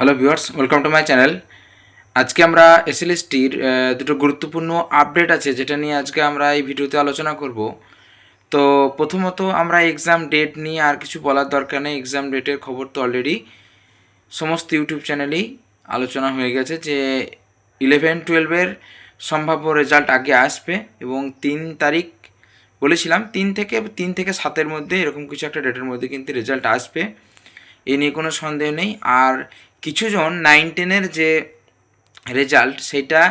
Hello viewers welcome to my channel আজকে আমরা এসএলএসটির দুটো গুরুত্বপূর্ণ আপডেট আছে যেটা নিয়ে আজকে আমরা এই ভিডিওতে আলোচনা করব। তো প্রথমত আমরা এক্সাম ডেট নিয়ে আর কিছু বলার দরকার নেই। এক্সাম ডেটের খবর তো অলরেডি সমস্ত ইউটিউব চ্যানেলেই আলোচনা হয়ে গেছে যে ইলেভেন টুয়েলভের সম্ভাব্য রেজাল্ট আগে আসবে এবং তিন তারিখ বলেছিলাম, তিন থেকে তিন থেকে সাতের মধ্যে এরকম কিছু একটা ডেটের মধ্যে কিন্তু রেজাল্ট আসবে। এ নিয়ে কোনো সন্দেহ নেই। আর কিছুজন নাইন টেনের যে রেজাল্ট, সেটা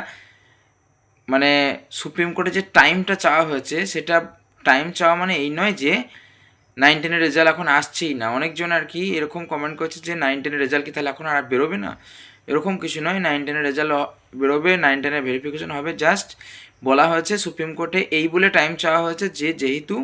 মানে সুপ্রিম কোর্টে যে টাইমটা চাওয়া হয়েছে, সেটা টাইম চাওয়া মানে এই নয় যে নাইন টেনের রেজাল্ট এখন আসছেই না। অনেকজন আর কি এরকম কমেন্ট করছে যে নাইন টেনের রেজাল্ট কি তাহলে এখন আর বেরোবে না? এরকম কিছু নয় নাইন টেনের রেজাল্ট বেরোবে নাইন টেনের ভেরিফিকেশন হবে। জাস্ট বলা হয়েছে সুপ্রিম কোর্টে এই বলে টাইম চাওয়া হয়েছে যে যেহেতু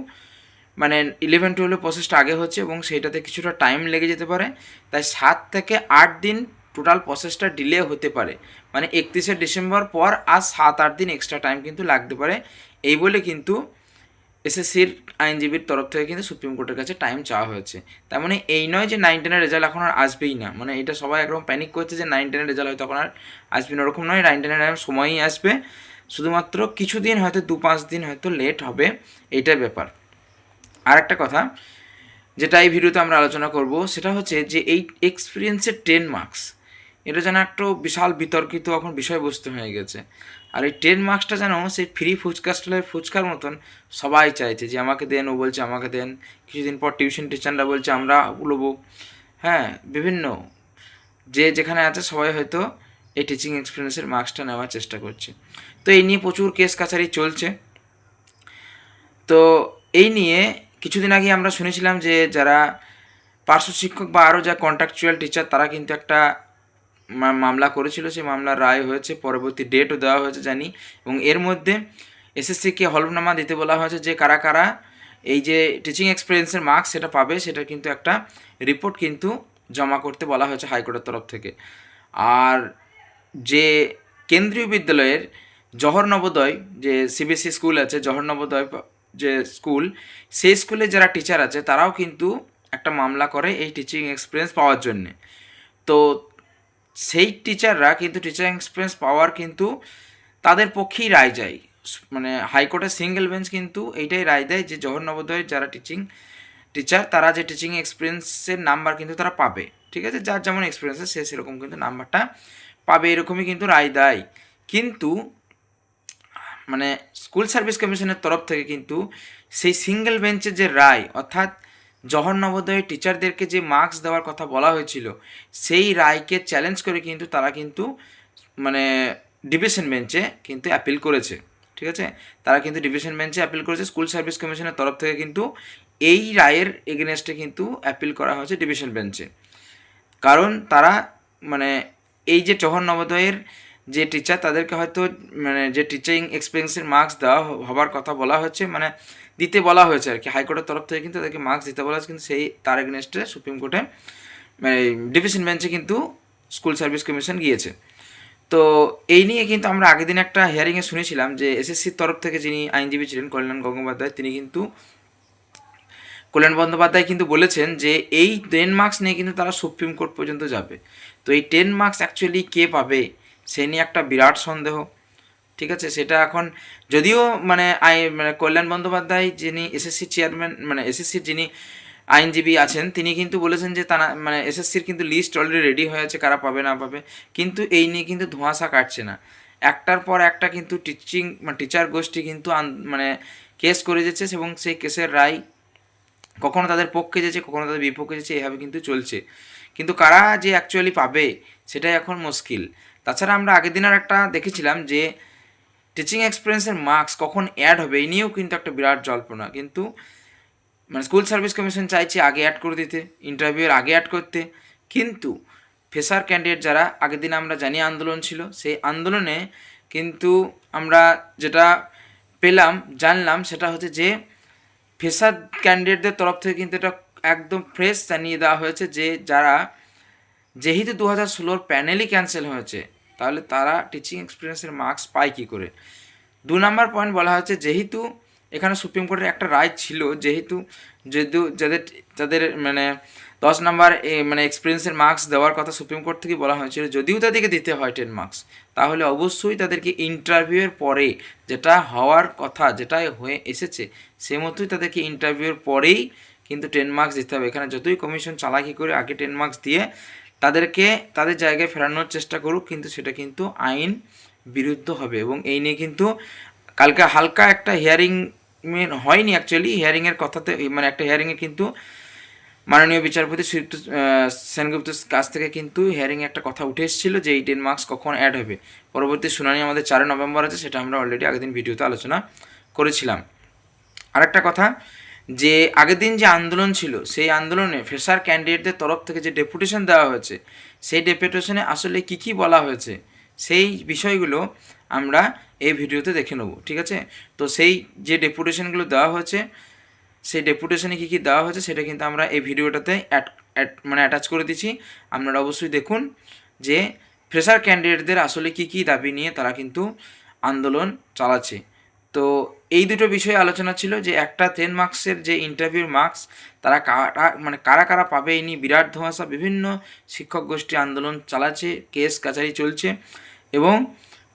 মানে ইলেভেন টুয়েলভের প্রসেসটা আগে হচ্ছে এবং সেইটাতে কিছুটা টাইম লেগে যেতে পারে। তাই সাত থেকে আট দিন টোটাল প্রসেসটা ডিলে হতে পারে। মানে একত্রিশে ডিসেম্বর পর আর সাত, আট দিন এক্সট্রা টাইম কিন্তু লাগতে পারে। এই বলে কিন্তু এসএসসির আইনজীবীর তরফ থেকে কিন্তু সুপ্রিম কোর্টের কাছে টাইম চাওয়া হয়েছে। তার মানে এই নয় যে নাইন টেনের রেজাল্ট এখন আর আসবেই না। মানে এটা সবাই একরকম প্যানিক করছে যে নাইন টেনের রেজাল্ট হয়তো এখন আর আসবে না। ওরকম নয় নাইন টেনের সময়ই আসবে। শুধুমাত্র কিছুদিন হয়তো দু, পাঁচ দিন হয়তো লেট হবে। এইটার ব্যাপার। আর একটা কথা যেটা এই ভিডিওতে আমরা আলোচনা করব, সেটা হচ্ছে যে এই এক্সপিরিয়েন্সের টেন মার্কস এটা যেন একটা বিশাল বিতর্কিত এখন বিষয়বস্তু হয়ে গেছে। আর এই টেন মার্কসটা যেন সেই ফ্রি ফুচকা স্টলের ফুচকার মতন সবাই চাইছে যে আমাকে দেন, ও বলছে আমাকে দেন। কিছুদিন পর টিউশন টিচাররা বলছে, আমরা উলবো। হ্যাঁ বিভিন্ন। যে যেখানে আছে সবাই হয়তো এই টিচিং এক্সপিরিয়েন্সের মার্কসটা নেওয়ার চেষ্টা করছে। তো এই নিয়ে প্রচুর কেস কাছারি চলছে। তো এই নিয়ে কিছুদিন আগে আমরা শুনেছিলাম যে যারা পার্শ্ব শিক্ষক বা আরও যা কন্ট্রাকচুয়াল টিচার তারা কিন্তু একটা মামলা করেছিল। সেই মামলার রায় হয়েছে, পরবর্তী ডেটও দেওয়া হয়েছে, জানি। এবং এর মধ্যে এসএসসিকে হলফনামা দিতে বলা হয়েছে যে কারা কারা এই যে টিচিং এক্সপিরিয়েন্সের মার্কস সেটা পাবে, সেটা কিন্তু একটা রিপোর্ট কিন্তু জমা করতে বলা হয়েছে হাইকোর্টের তরফ থেকে। আর যে কেন্দ্রীয় বিদ্যালয়ের জহর নবোদয়, যে সিবিএসসি স্কুল আছে, জহর নবোদয় যে স্কুল, সেই স্কুলে যারা টিচার আছে, তারাও কিন্তু একটা মামলা করে এই টিচিং এক্সপিরিয়েন্স পাওয়ার জন্যে। তো সেই টিচাররা কিন্তু টিচার এক্সপিরিয়েন্স পাওয়ার কিন্তু তাদের পক্ষেই রায় যায় মানে হাইকোর্টের সিঙ্গেল বেঞ্চ কিন্তু এইটাই রায় দেয় যে জহর যারা টিচিং টিচার তারা যে টিচিং এক্সপিরিয়েন্সের নাম্বার কিন্তু তারা পাবে। ঠিক আছে? যার যেমন এক্সপিরিয়েন্স সে সেরকম কিন্তু নাম্বারটা পাবে, এরকমই কিন্তু রায় দেয়। কিন্তু মানে স্কুল সার্ভিস কমিশনের তরফ থেকে কিন্তু সেই সিঙ্গেল বেঞ্চের যে রায়, অর্থাৎ জহর নবোদয়ের টিচারদেরকে যে মার্কস দেওয়ার কথা বলা হয়েছিল, সেই রায়কে চ্যালেঞ্জ করে কিন্তু তারা কিন্তু মানে ডিভিশন বেঞ্চে কিন্তু অ্যাপিল করেছে। ঠিক আছে? তারা কিন্তু ডিভিশন বেঞ্চে অ্যাপিল করেছে। স্কুল সার্ভিস কমিশনের তরফ থেকে কিন্তু এই রায়ের এগেনস্টে কিন্তু অ্যাপিল করা হয়েছে ডিভিশন বেঞ্চে। কারণ তারা মানে এই যে চহর নবোদয়ের যে টিচার তাদেরকে হয়তো মানে যে টিচিং এক্সপিরিয়েন্সের মার্কস দেওয়া হবার কথা বলা হচ্ছে মানে দিতে বলা হয়েছে আর কি হাইকোর্টের তরফ থেকে কিন্তু তাদেরকে মার্কস দিতে বলা হয়েছে, কিন্তু সেই তার এগেনস্টে সুপ্রিম কোর্টে মানে ডিভিশন বেঞ্চে কিন্তু স্কুল সার্ভিস কমিশন গিয়েছে। তো এই নিয়ে কিন্তু আমরা আগের দিন একটা হিয়ারিংয়ে শুনেছিলাম যে এসএসসির তরফ থেকে যিনি আইনজীবী ছিলেন কল্যাণ গঙ্গোপাধ্যায়, তিনি কিন্তু কল্যাণ বন্দ্যোপাধ্যায় কিন্তু বলেছেন যে এই টেন মার্কস নিয়ে কিন্তু তারা সুপ্রিম কোর্ট পর্যন্ত যাবে। তো এই টেন মার্কস অ্যাকচুয়ালি কে পাবে? সে নিয়ে একটা বিরাট সন্দেহ, ঠিক আছে? সেটা এখন যদিও মানে আই মানে কল্যাণ বন্দ্যোপাধ্যায় যিনি এসএসসি চেয়ারম্যান মানে এসএসসির যিনি আইনজীবী আছেন, তিনি কিন্তু বলেছেন যে তারা মানে এসএসসির কিন্তু লিস্ট অলরেডি রেডি হয়ে আছে, কারা পাবে, না পাবে। কিন্তু এই নিয়ে কিন্তু ধোঁয়াশা কাটছে না। একটার পর একটা কিন্তু টিচিং মানে টিচার গোষ্ঠী কিন্তু মানে কেস করে যাচ্ছে এবং সেই কেসের রায় কখনো তাদের পক্ষে যেছে কখনো তাদের বিপক্ষে যেছে এভাবে কিন্তু চলছে। কিন্তু কারা যে অ্যাকচুয়ালি পাবে, সেটাই এখন মুশকিল। তাছাড়া আমরা আগের দিন আর একটা দেখেছিলাম যে টিচিং এক্সপিরিয়েন্সের মার্কস কখন অ্যাড হবে, এই নিয়েও কিন্তু একটা বিরাট জল্পনা। কিন্তু মানে স্কুল সার্ভিস কমিশন চাইছে আগে অ্যাড করে দিতে ইন্টারভিউয়ের আগে অ্যাড করতে। কিন্তু ফেসার ক্যান্ডিডেট যারা আগের দিন আমরা জানি আন্দোলন ছিল, সেই আন্দোলনে কিন্তু আমরা যেটা পেলাম, জানলাম, সেটা হচ্ছে যে ফেসার ক্যান্ডিডেটদের তরফ থেকে কিন্তু এটা একদম ফ্রেশ জানিয়ে দেওয়া হয়েছে যে যারা যেহেতু দু হাজার ষোলোর প্যানেলই ক্যান্সেল হয়েছে, তাহলে তারা টিচিং এক্সপিরিয়েন্সের মার্কস পায় কী করে? দু নম্বর পয়েন্ট বলা হয়েছে যেহেতু এখানে সুপ্রিম কোর্টের একটা রায় ছিল, যেহেতু যেহেতু যাদের যাদের মানে দশ নাম্বার মানে এক্সপিরিয়েন্সের মার্কস দেওয়ার কথা সুপ্রিম কোর্ট থেকে বলা হয়েছিল, যদিও তাদেরকে দিতে হয় টেন মার্কস তাহলে অবশ্যই তাদেরকে ইন্টারভিউয়ের পরে যেটা হওয়ার কথা যেটা হয়ে এসেছে, সে মতোই তাদেরকে ইন্টারভিউয়ের পরেই কিন্তু টেন মার্কস দিতে হবে। এখানে যতই কমিশন চালাকি করে আগে টেন মার্কস দিয়ে তাদেরকে তাদের জায়গায় ফেরানোর চেষ্টা করুক কিন্তু সেটা কিন্তু আইন বিরুদ্ধ হবে। এবং এই নিয়ে কিন্তু কালকে হালকা একটা হিয়ারিং হয়নি অ্যাকচুয়ালি হিয়ারিংয়ের কথাতে মানে একটা হিয়ারিংয়ে কিন্তু মাননীয় বিচারপতি আহ, সেনগুপ্তের কাছ থেকে কিন্তু হিয়ারিংয়ে একটা কথা উঠে এসেছিল যে এই টেন মার্কস কখন অ্যাড হবে। পরবর্তী শুনানি আমাদের চারে নভেম্বর আছে সেটা আমরা অলরেডি আগের দিন ভিডিওতে আলোচনা করেছিলাম। আরেকটা কথা যে আগের দিন যে আন্দোলন ছিল, সেই আন্দোলনে ফ্রেশার ক্যান্ডিডেটদের তরফ থেকে যে ডেপুটেশন দেওয়া হয়েছে, সেই ডেপুটেশনে আসলে কি কি বলা হয়েছে, সেই বিষয়গুলো আমরা এই ভিডিওতে দেখে নেব, ঠিক আছে? তো সেই যে ডেপুটেশনগুলো দেওয়া হয়েছে, সেই ডেপুটেশনে কী কী দেওয়া হয়েছে, সেটা কিন্তু আমরা এই ভিডিওটাতে অ্যাড অ্যাড মানে অ্যাটাচ করে দিচ্ছি। আপনারা অবশ্যই দেখুন যে ফ্রেশার ক্যান্ডিডেটদের আসলে কী কী দাবি নিয়ে তারা কিন্তু আন্দোলন চালাচ্ছে। তো এই দুটো বিষয়ে আলোচনা ছিল যে একটা টেন মার্কসের যে ইন্টারভিউর মার্কস তারা কারা মানে কারা কারা পাবে এই নিয়ে বিরাট ধোঁয়াশা বিভিন্ন শিক্ষক গোষ্ঠী আন্দোলন চালাচ্ছে, কেস কাছারি চলছে এবং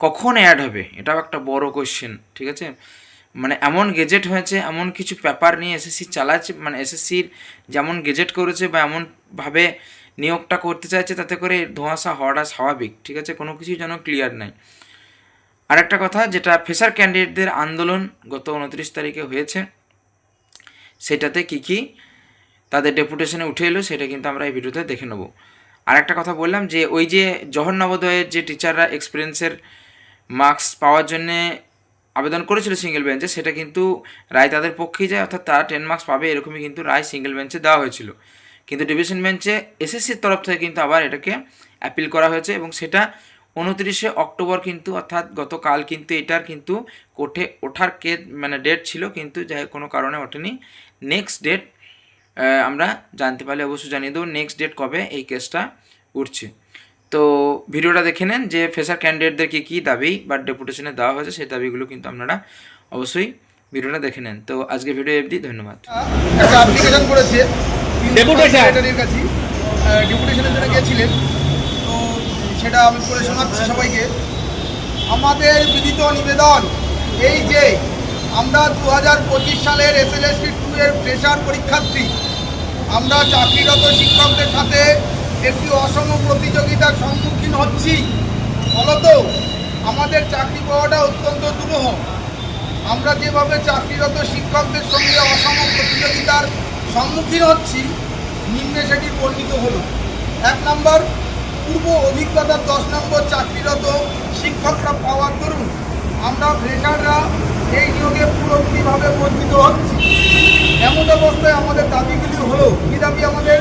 কখন অ্যাড হবে, এটাও একটা বড় কোয়েশ্চেন ঠিক আছে? মানে এমন গেজেট হয়েছে, এমন কিছু পেপার নিয়ে এসএসসি চালাচ্ছে মানে এসএসসির যেমন গেজেট করেছে বা এমনভাবে নিয়োগটা করতে চাইছে, তাতে করে ধোঁয়াশা হওয়াটা স্বাভাবিক, ঠিক আছে? কোনো কিছুই যেন ক্লিয়ার নাই। আরেকটা কথা, যেটা ফেসার ক্যান্ডিডেটদের আন্দোলন গত উনত্রিশ তারিখে হয়েছে, সেটাতে কি কি তাদের ডেপুটেশনে উঠে এলো, সেটা কিন্তু আমরা এই ভিডিওতে দেখে নেব। আর একটা কথা বললাম যে, ওই যে জহর নবোদয়ের যে টিচাররা এক্সপিরিয়েন্সের মার্কস পাওয়ার জন্যে আবেদন করেছিল সিঙ্গেল বেঞ্চে, সেটা কিন্তু রায় তাদের পক্ষেই যায়, অর্থাৎ তারা টেন মার্কস পাবে, এরকমই কিন্তু রায় সিঙ্গেল বেঞ্চে দেওয়া হয়েছিল। কিন্তু ডিভিশন বেঞ্চে এসএসসির তরফ থেকে কিন্তু আবার এটাকে অ্যাপিল করা হয়েছে এবং সেটা উনত্রিশে অক্টোবর কিন্তু অর্থাৎ গতকাল কিন্তু এটার কিন্তু কোর্টে ওঠার কে মানে ডেট ছিল কিন্তু যাই কোনো কারণে ওঠেনি। নেক্সট ডেট আমরা জানতে পারলে অবশ্যই জানিয়ে দেবো নেক্সট ডেট কবে এই কেসটা উঠছে। তো ভিডিওটা দেখে নেন যে ফেসার ক্যান্ডিডেটদেরকে কী কী দাবি বা ডেপুটেশনে দেওয়া হয়েছে সেই দাবিগুলো কিন্তু আপনারা অবশ্যই ভিডিওটা দেখে নেন। তো আজকে ভিডিও অবধি ধন্যবাদ। একটা অ্যাপ্লিকেশন করেছে. সেক্রেটারির ডেপুটেশনের জন্য গিয়েছিলেন। সেটা আমি পড়ে শোনাচ্ছি সবাইকে। আমাদের বিদিত নিবেদন এই যে আমরা দু হাজার পঁচিশ সালের S L S T two এর প্রেশার পরীক্ষার্থী, আমরা চাকরিরত শিক্ষকদের সাথে একটি অসম প্রতিযোগিতার সম্মুখীন হচ্ছি। ফলত আমাদের চাকরি পাওয়াটা অত্যন্ত দুরূহ। আমরা যেভাবে চাকরিরত শিক্ষকদের সঙ্গে অসম প্রতিযোগিতার সম্মুখীন হচ্ছি, নিম্নে সেটি বর্ণিত হলো। এক নম্বর পূর্ব অভিজ্ঞতার দশ নম্বর চাকরিরত শিক্ষকরা পাওয়ার দরুন আমরা ফ্রেশাররা এই নিয়োগে পুরোপুরিভাবে বঞ্চিত হচ্ছি। এমন অবস্থায় আমাদের দাবিগুলি হলো, কী দাবি? আমাদের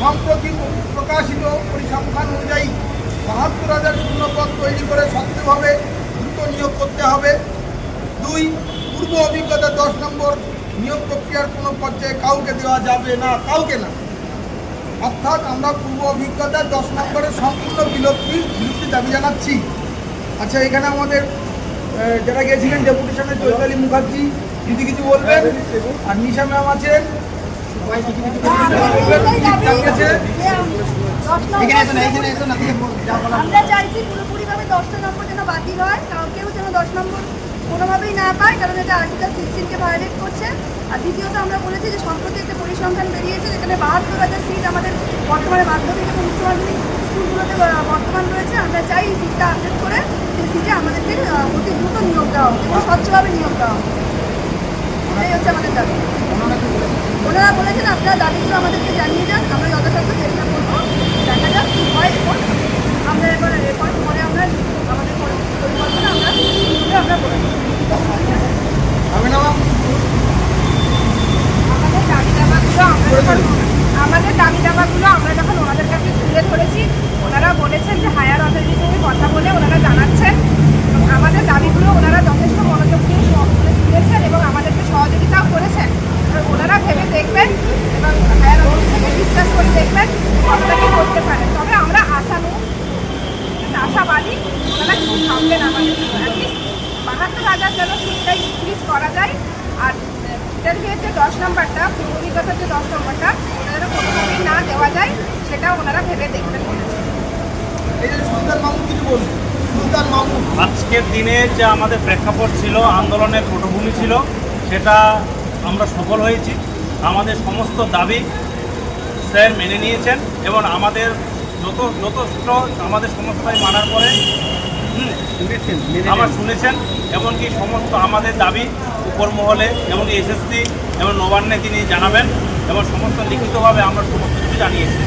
সম্প্রতি প্রকাশিত পরিসংখ্যান অনুযায়ী বাহাত্তর হাজার শূন্যপদ তৈরি করে সক্রিয়ভাবে দ্রুত নিয়োগ করতে হবে। দুই, পূর্ব অভিজ্ঞতা দশ নম্বর নিয়োগ প্রক্রিয়ার কোনো পর্যায়ে কাউকে দেওয়া যাবে না, কাউকে না। অর্থাৎ আমরা পূর্ব অভিজ্ঞতার দশ নম্বরের সম্পূর্ণ বিলুপ্তি বিলুপ্তি দাবি জানাচ্ছি। আচ্ছা এখানে আমাদের যারা গেছিলেন ডেপুটেশনের চৈতালি মুখার্জি, যদি কিছু বলবেন? আর নিশা ম্যাম আছেন? আমরা চাইছি পুরোপুরিভাবে দশটা নম্বর যেন বাতিল হয় কেউ যেন দশ নম্বর কোনোভাবেই না পায় কারণ এটা আর্টিকেল সিক্সটিনকে ভায়োলেট করছে। আর দ্বিতীয়ত আমরা বলেছি যে সম্প্রতি একটা পরিসংখ্যান বেরিয়েছে যেখানে বাহাত্তর হাজার সিট আমাদের বর্তমানে মাধ্যমিক এবং উচ্চ মাধ্যমিক স্কুলগুলোতে বর্তমান রয়েছে। আমরা চাই এই সিটটা আপডেট করে সেই সিটে আমাদেরকে অতি দ্রুত নিয়োগ দেওয়া হোক এবং স্বচ্ছভাবে নিয়োগ দেওয়া হোক। এটাই হচ্ছে আমাদের দাবি। ওনারা বলেছেন? আপনারা দাবিগুলো আমাদেরকে জানিয়ে যান আমরা যথাসাধ্য চেষ্টা করব দেখা যাক কী হয় এরপর আমরা এবার এরপর পরে আমরা আমাদের পরিকল্পনা আমরা আমরা করে আমাদের দাবি দাবাগুলো আমরা যখন ওনাদের কাছে তুলে ধরেছি ওনারা বলেছেন যে হায়ার অথরিটির সঙ্গে কথা বলে ওনারা জানাচ্ছেন এবং আমাদের দাবিগুলো ওনারা যথেষ্ট মনোযোগ দিয়ে সব মানে শুনেছেন এবং আমাদেরকে সহযোগিতাও করেছেন এবার ওনারা ভেবে দেখবেন এবং হায়ার অথরিটির সঙ্গে ডিসকাস করে দেখবেন কতটা কি করতে পারেন তবে আমরা আশানু আশাবাদী ওনারা কিছু ভাববেন আমাদের অ্যাটলিস্ট বাহাত্তর হাজার যেন সিটটা ইনক্রিজ করা যায়। আর ইন্টারভিউয়ের যে দশ নম্বরটা পূর্ববিগতের যে দশ নম্বরটা ওনারা কোনোভাবেই না দেওয়া যায় সেটা ওনারা ভেবে দেখবেন আজকের দিনে যে আমাদের প্রেক্ষাপট ছিল আন্দোলনের পটভূমি ছিল সেটা আমরা সফল হয়েছি। আমাদের সমস্ত দাবি স্যার মেনে নিয়েছেন এবং আমাদের যত যথেষ্ট আমাদের সমস্ত দাবি মানার পরে আমার শুনেছেন, এমনকি সমস্ত আমাদের দাবি উপর মহলে এমনকি এসএসসি, এবং নবান্নে তিনি জানাবেন, এবং সমস্ত লিখিতভাবে আমরা সমস্ত কিছু জানিয়েছি।